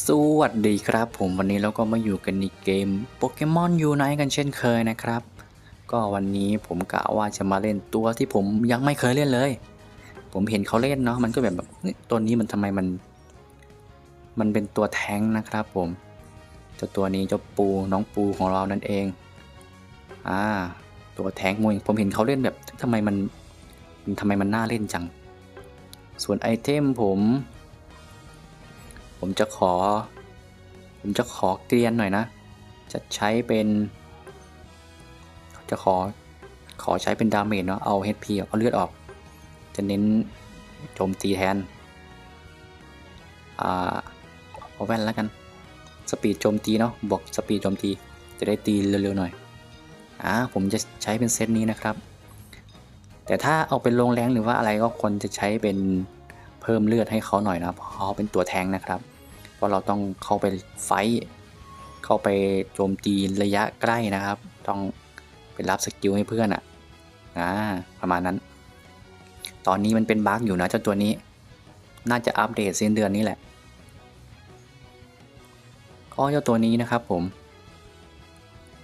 สวัสดีครับผมวันนี้เราก็มาอยู่กันในเกมโปเกมอนยูไนกันเช่นเคยนะครับ ก็วันนี้ผมกะว่าจะมาเล่นตัวที่ผมยังไม่เคยเล่นเลย ผมเห็นเขาเล่นเนาะมันก็แบบแบบเฮ้ยตัวนี้มันทำไมมัน มันเป็นตัวแท้งนะครับผมเจ้าตัวนี้เจ้าปูน้องปูของเรานั่นเองอ่าตัวแท้งมวยผมเห็นเขาเล่นแบบทำไมมันมันทำไมมันน่าเล่นจัง ส่วนไอเทมผม ผมจะขอ ผมจะขอเกรียนหน่อยนะ จะใช้เป็น จะขอ ขอใช้เป็นดาเมจเนาะ เอา HP เอาเลือดออก จะเน้นโจมตีแทน อ่าเอาแว่นแล้วกัน สปีดโจมตีเนาะ บวกสปีดโจมตี จะได้ตีเร็วๆหน่อย อ่า ผมจะใช้เป็นเซตนี้นะครับ แต่ถ้าเอาเป็นลงแรงหรือว่าอะไรก็ควรจะใช้เป็นเพิ่มเลือดให้เขาหน่อยนะเพราะเขาเป็นตัวแทงนะครับ ราะเราต้องเข้าไปไฟท์เข้าไปโจมตีระยะใกล้นะครับ ต้องไปรับสกิลให้เพื่อนอะ่ะอ่าประมาณนั้น ตอนนี้มันเป็นบั๊กอยู่นะเจ้าตัวนี้ น่าจะอัปเดตสิ้นเดือนนี้แหละก็เจ้าตัวนี้นะครับผม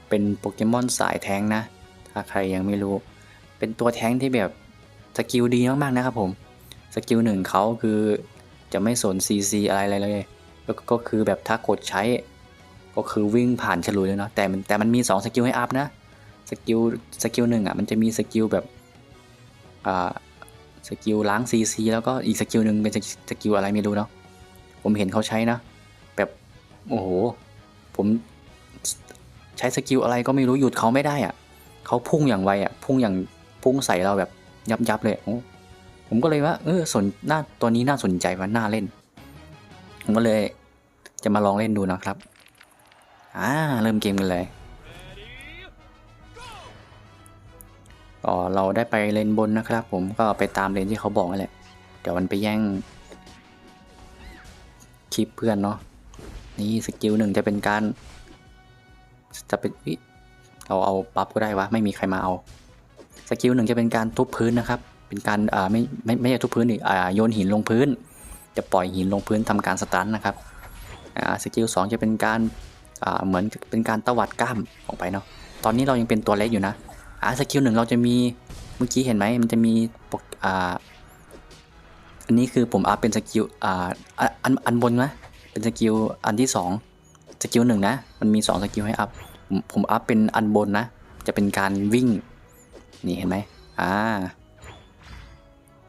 เป็นโปเกมอนสายแทงนะ ถ้าใครยังไม่รู้ เป็นตัวแทงที่แบบสกิลดีมากๆนะครับผม สกิลหนึ่งเขาคือจะไม่สน CC อะไรเลย เลยก็ก็คือแบบถ้ากดใช้ ก็คือวิ่งผ่านฉลุยเลยเนาะแต่มันแต่มันมี 2 สกิลให้อัพนะสกิลสกิลหนึ่งอะมันจะมีสกิลแบบอ่าสกิลล้าง CC แล้วก็อีกสกิลหนึ่งเป็นสกิลอะไรไม่รู้เนาะผมเห็นเขาใช้นะ แบบโอ้โหผมใช้สกิลอะไรก็ไม่รู้หยุดเขาไม่ได้อะเขาพุ่งอย่างไวอะพุ่งอย่างพุ่งใส่เราแบบยับยับเลยโอ้ผมก็เลยว่าเออสนน่าตัวนี้น่าสนใจว่าน่าเล่น ผมก็เลย จะมาลองเล่นดูนะครับ อ่า เริ่มเกมกันเลยก็เราได้ไปเลนบนนะครับ ผมก็ไปตามเลนที่เขาบอกนั่นแหละ เดี๋ยวมันไปแย่งคลิปเพื่อนเนาะ นี่สกิลหนึ่งจะเป็นการจะเป็นอิเราเอาปั๊บก็ได้วะไม่มีใครมาเอา สกิลหนึ่งจะเป็นการทุบพื้นนะครับ เป็นการอ่าไม่ไม่ไม่ใช่ทุบพื้นอีกอ่าโยนหินลงพื้น จะปล่อยหินลงพื้นทำการสตันนะครับ สกิลสองจะเป็นการเหมือนเป็นการตวัดกล้ามออกไปเนาะตอนนี้เรายังเป็นตัวเล็กอยู่นะอาสกิลหนึ่งเราจะมีเมื่อกี้เห็นไหมมันจะมีปกอ่าอันนี้คือผมอัพเป็นสกิลอ่าอันอันอันบนนะเป็นสกิลอันที่สองสกิลหนึ่งนะมันมีสองสกิลให้อัพผมผมอัพเป็นอันบนนะ จะเป็นการวิ่งนี่เห็นไหมอ่า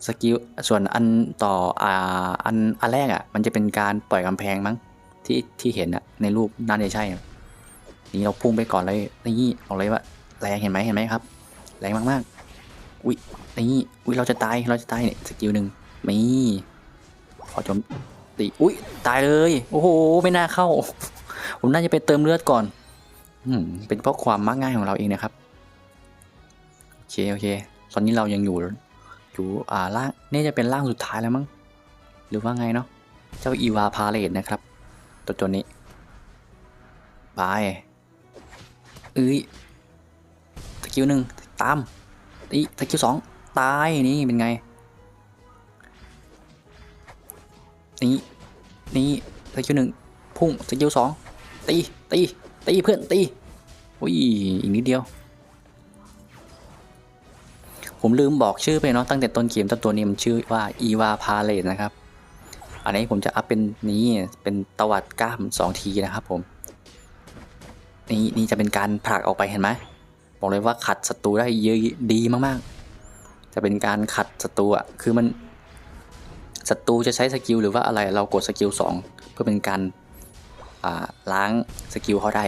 สกิลส่วนอันต่ออ่าอันอันแรกอะมันจะเป็นการปล่อยกำแพงมั้ง ที่ที่เห็นอะในรูปน่าจะใช่นี่เราพุ่งไปก่อนเลยนี่เอาเลยว่าแรงเห็นไหมเห็นไหมครับ แรงมากๆอุ้ยนี่อุ้ยเราจะตายเราจะตายเนี่ยสกิลหนึ่งนี่ขอจมตีอุ้ยตายเลยโอ้โหไม่น่าเข้า ผมน่าจะไปเติมเลือดก่อนอืมเป็นเพราะความมักง่ายของเราเองนะครับโอเคโอเค ตอนนี้เรายังอยู่อยู่อ่าล่างนี่จะเป็นล่างสุดท้ายแล้วมั้งหรือว่าไงเนาะเจ้าอีวาพาเลตนะครับ ตัวตัวนี้บายเอ้ยสกิลหนึ่งตามอีสกิลสองตายนี่เป็นไง นี่นี่สกิลหนึ่งพุ่งสกิลสองตีตีตีเพื่อนตีอุ้ยอีกนิดเดียว ผมลืมบอกชื่อไปเนาะตั้งแต่ต้นเกมตัวตัวนี้มันชื่อว่าอีวาพาเลตนะครับ อันนี้ผมจะอัพเป็นนี้เป็นตวัดกล้ามสองทีนะครับผม นี่นี่จะเป็นการผลักออกไปเห็นไหมบอกเลยว่าขัดศัตรูได้เยอะดีมากๆ จะเป็นการขัดศัตรูอะคือมันศัตรูจะใช้สกิลหรือว่าอะไรเรากดสกิลสองเพื่อเป็นการล้างสกิลเขาได้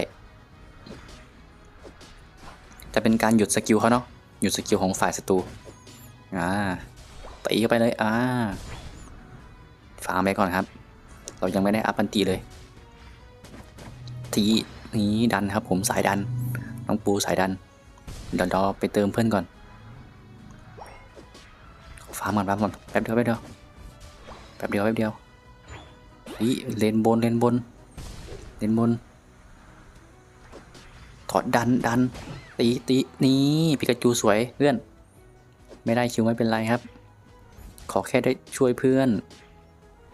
จะเป็นการหยุดสกิลเขาเนาะหยุดสกิลของฝ่ายศัตรูอ่าตีเข้าไปเลยอ่า ฟาร์มไปก่อนครับ เรายังไม่ได้อัพปันตีเลย ทีนี้ดันครับ ผมสายดัน น้องปูสายดันเดี๋ยวเราไปเติมเพื่อนก่อนฟาร์มก่อนฟาร์มก่อนแป๊บเดียวแป๊บเดียวแป๊บเดียวแป๊บเดียวนี่เลนบนเลนบนเลนบนถอดดันดันตีตีนี่ปิกาจูสวยเพื่อน ไม่ได้คิวไม่เป็นไรครับ ขอแค่ได้ช่วยเพื่อน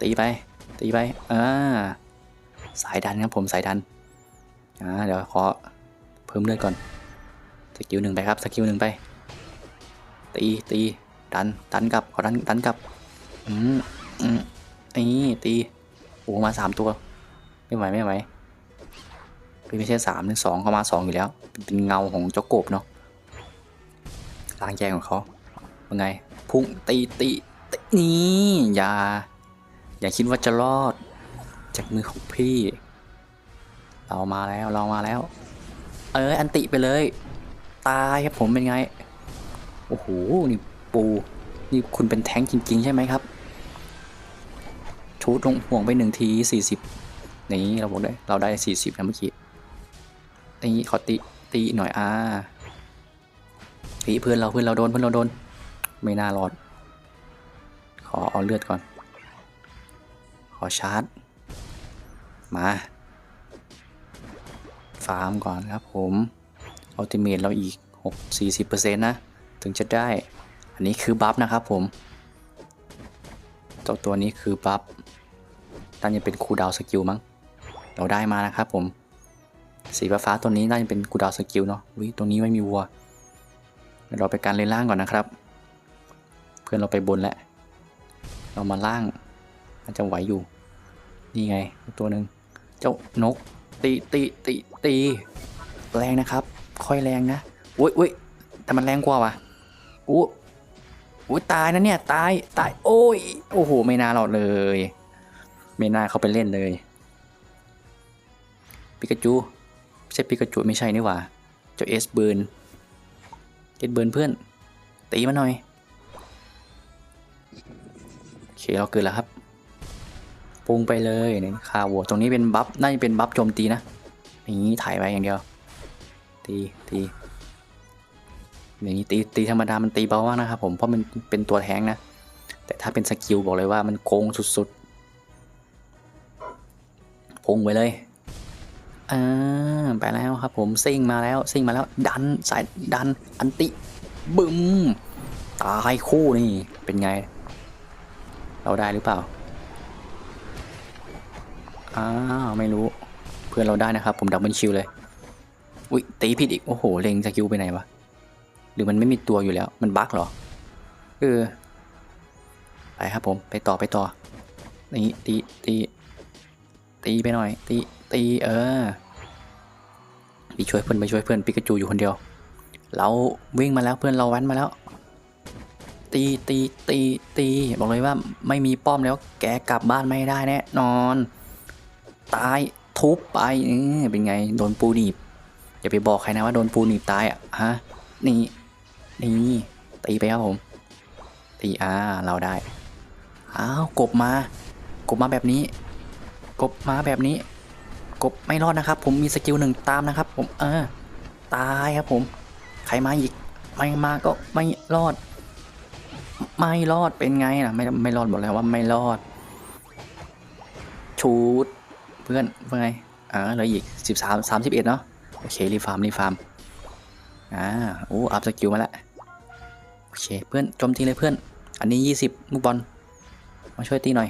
ตีไป ตีไป อ่า สายดันครับผมสายดัน อ่า เดี๋ยวขอเพิ่มเลือดก่อน สกิลหนึ่งไปครับ สกิลหนึ่งไป ตี ตี ดัน ดันกลับ ขอดัน ดันกลับ อืมอืมนี่ตี โอ้มาสามตัว ไม่ไหว ไม่ไหวเฮ้ยไม่ใช่สามหนึ่งสองเขามาสองอยู่แล้ว เป็นเงาของเจ้ากบเนาะร่างแยงของเขาเป็นไง พุ่งตีตีตีนี่อย่า อย่าคิดว่าจะรอด จากมือของพี่ เรามาแล้วเรามาแล้ว เอออันติไปเลย ตายครับผมเป็นไง โอ้โห นี่ปู นี่คุณเป็นแท้งจริง ๆ ใช่ไหมครับ ชูดลงห่วงไปหนึ่งทีสี่สิบนี่เราบอกได้ เราได้สี่สิบนะเมื่อกี้นี่ขอตีตีหน่อยอ่าตีเพื่อนเราเพื่อนเราโดนเพื่อนเราโดน ไม่น่ารอด ขอเอาเลือดก่อน ขอชาร์จ มา ฟาร์มก่อนครับผมอัลติเมทเราอีก 6 40%นะ ถึงจะได้ อันนี้คือบัฟนะครับผมตัวตัวนี้คือบัฟน่าจะเป็นคูดาวสกิลมั้ง เราได้มานะครับผม สีฟ้าตัวนี้น่าจะเป็นคูดาวสกิลเนาะวิตรงนี้ไม่มีวัวเดี๋ยวเราไปการเลนล่างก่อนนะครับ เพื่อนเราไปบนแล้ว เรามาล่าง มันจะไหวอยู่ นี่ไงตัวหนึ่งเจ้านก ตีตีตีตีแรงนะครับ ค่อยแรงนะอุ้ยอุ้ยแต่มันแรงกว่าวะอู้อุ้ตายนะเนี่ยตายตายโอ้ยโอ้โหไม่น่าหลอดเลย ไม่น่าเขาไปเล่นเลยปิกาจูไม่ใช่ปิกาจูไม่ใช่นี่หว่าเจ้าเอสเบิร์นเอสเบิร์นเพื่อนตีมาหน่อยโอเคเราเกิดแล้วครับ ปุงไปเลยเนี่ยคาวัวตรงนี้เป็นบัฟน่าจะเป็นบัฟโจมตีนะอย่างนี้ถ่ายไปอย่างเดียว ตีตีอย่างนี้ตีตีธรรมดามันตีเบามากนะครับผมเพราะมันเป็นตัวแทงนะ แต่ถ้าเป็นสกิลบอกเลยว่ามันโกงสุดๆพุ่งไปเลยอ่าไปแล้วครับผมซิ่งมาแล้วซิ่งมาแล้วดันสายดันอันติบึ้มตายคู่นี่เป็นไง เราได้หรือเปล่า อ้าวไม่รู้ เพื่อนเราได้นะครับ ผมดับเบิลคิวเลย อุ้ยตีผิดอีก โอ้โห เล็งสกิลไปไหนวะ หรือมันไม่มีตัวอยู่แล้ว มันบั๊กเหรอ เออ ไปครับผม ไปต่อไปต่อ นี่ตีตีตีไปหน่อย ตีตีเออไปช่วยเพื่อนไปช่วยเพื่อนปิกาจูอยู่คนเดียว เราวิ่งมาแล้วเพื่อนเราแว้นมาแล้ว ตีตีตีตีบอกเลยว่าไม่มีป้อมแล้ว แกกลับบ้านไม่ได้แน่นอน ตายทุบไปเป็นไงโดนปูหนีบอย่าไปบอกใครนะว่าโดนปูหนีบตายอะฮะนี่นี่ตีไปครับผมตีอ่าเราได้อ้าวกบมากบมาแบบนี้ กบมาแบบนี้ กบไม่รอดนะครับ ผมมีสกิลหนึ่งตามนะครับ ผมเออตายครับผม ใครมาอีกไม่มาก็ไม่รอด ไม่รอดเป็นไงล่ะไม่ไม่รอดบอกแล้วว่าไม่รอดชูด เพื่อนเพื่อนไงอ่าเหลืออีกสิบสามสามสิบเอ็ดเนาะโอเครีฟาร์มรีฟาร์มอ่าโอ้อัพสกิลมาแล้วโอเคเพื่อนโจมตีเลยเพื่อน อันนี้ยี่สิบลูกบอลมาช่วยตีหน่อย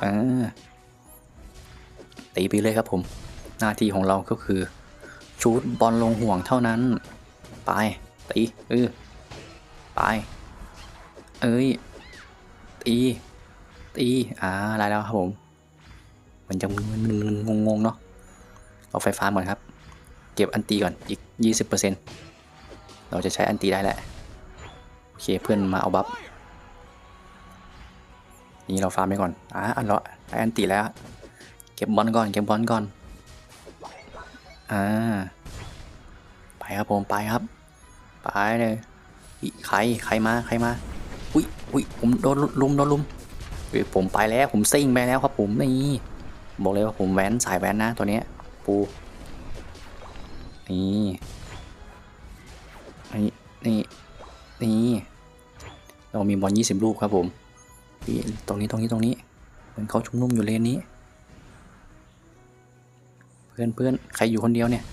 อ่าตีไปเลยครับผม หน้าที่ของเราก็คือชูดบอลลงห่วงเท่านั้น ไปตีเออไปเอ้ยตีตีอ่าได้แล้วครับผม มันจะมึนๆงงเนาะเอาไฟฟ้าก่อนครับ เก็บอันตีก่อนอีก 20%เราจะใช้อันตีได้แหล้วโอเคเพื่อนมาเอาบัฟนี่เราฟาร์มไปก่อนอะอันละได้อันตีแล้ว เก็บบอลก่อนเก็บบอลก่อนอ่าไปครับผมไปครับไปเลยใครใครมาใครมาอุ้ยอุ้ยผมโดนลุมโดนลุมเฮ้ยผมไปแล้วผมซิ่งไปแล้วครับผมนี่ บอกเลยว่าผมแว้นสายแว้นนะตัวนี้ปูนี่นี่นี่นี่เรามีบอลยี่สิบลูกครับผมนี่ตรงนี้ตรงนี้ตรงนี้เหมือนเขาชุมนุมอยู่เลนนี้ เพื่อนเพื่อนใครอยู่คนเดียวเนี่ย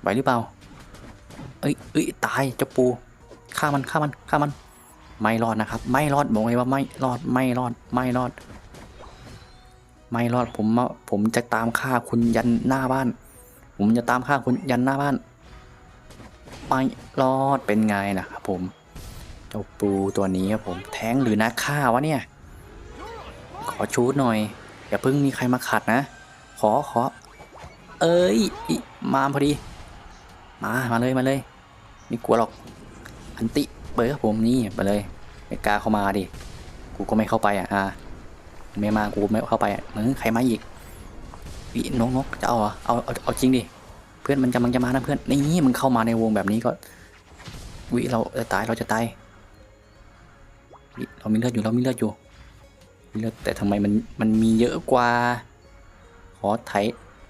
ไหวหรือเปล่าเอ้ยเอ้ยตายเจ้าปูฆ่ามันฆ่ามันฆ่ามัน ไม่รอดนะครับ ไม่รอดบอกเลยว่าไม่รอดไม่รอดไม่รอด ไม่รอดผมอะผมจะตามฆ่าคุณยันหน้าบ้าน ผมจะตามฆ่าคุณยันหน้าบ้านไม่รอดเป็นไงนะครับผมเจ้าปูตัวนี้ครับผมแท้งหรือนักฆ่าวะเนี่ย ขอชูดหน่อย อย่าเพิ่งมีใครมาขัดนะ ขอขอ เอ้ยมาพอดี มามาเลยมาเลยไม่กลัวหรอกอันติเปิดครับผมนี่ไปเลยไม่กล้าเข้ามาดิกูก็ไม่เข้าไปอะ ไม่มากูไม่เข้าไปอะมึงใครมาอีกวินกนกจะเอาเอาเอาเอาจริงดิเพื่อนมันกำลังจะมานะเพื่อนนี่มึงเข้ามาในวงแบบนี้ก็วิเราจะตายเราจะตายวิเรามีเลือดอยู่เรามีเลือดอยู่มีเลือดแต่ทำไมมันมันมีเยอะกว่าขอไถ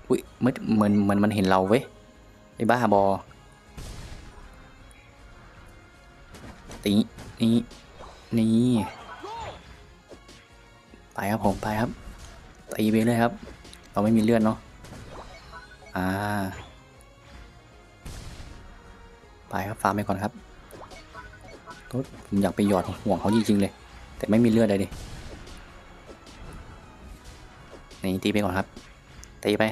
อุ้ยมือนเหมือนเหมือนมันเห็นเราเว้ยไอ้บ้าบอตีนี่นี่ ไปครับผมไปครับตีไปเลยครับ เราไม่มีเลือดเนาะอ่าไปครับฟาร์มไปก่อนครับโทษผมอยากไปหยอดห่วงเขาจริงๆเลย แต่ไม่มีเลือดเลยดินี่ตีไปก่อนครับตีไป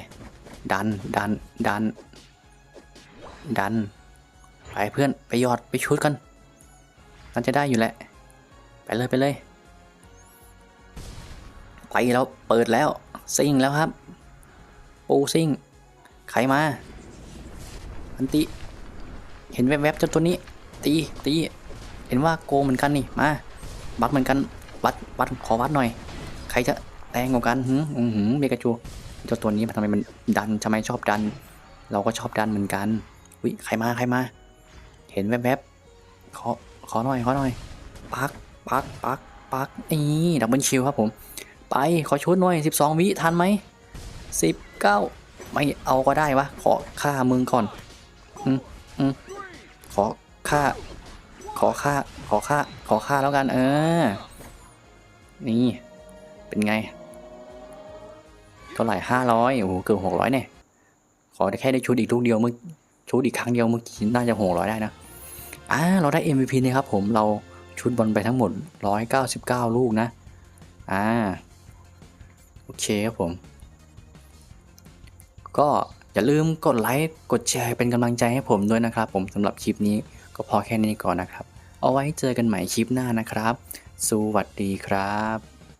ดันดันดัน ดันไปเพื่อนไปหยอดไปชุดกันมันจะได้อยู่แหละ ไปเลยไปเลย ไปแล้วเปิดแล้วซิ่งแล้วครับ ปูซิ่งใครมาอันติ เห็นแวบๆเจ้าตัวนี้ ตีตีเห็นว่าโกเหมือนกันนี่มาวัดเหมือนกันวัดวัดขอวัดหน่อย ใครจะแรงกว่ากันหืมอือหือเมกาจูเจ้าตัวนี้มันทำไมมันดันทำไมชอบดัน เราก็ชอบดันเหมือนกันอุ้ยใครมาใครมา เห็นแวบๆขอขอหน่อยขอหน่อยปักปักปักปักนี่ดับเบิลชิลครับผม ไปขอชุดหน่อย 12 วิทันไหม19 ไม่เอาก็ได้วะ ขอฆ่ามึงก่อนอืมอืมขอฆ่า ขอฆ่า ขอฆ่า ขอฆ่าแล้วกัน เออ นี่ เป็นไง เท่าไหร่ห้าร้อยโอ้โห เกือบหกร้อยเนี่ย ขอแค่ได้ชุดอีกลูกเดียวเมื่อชุดอีกครั้งเดียวเมื่อกี้น่าจะหกร้อยได้นะ อ่า เราได้ MVP นะครับผม เราชุดบอลไปทั้งหมด 199 ลูกนะ อ่า เคครับผม ก็อย่าลืมกดไลค์กดแชร์เป็นกำลังใจให้ผมด้วยนะครับ ผมสำหรับคลิปนี้ก็พอแค่นี้ก่อนนะครับ เอาไว้เจอกันใหม่คลิปหน้านะครับ สวัสดีครับ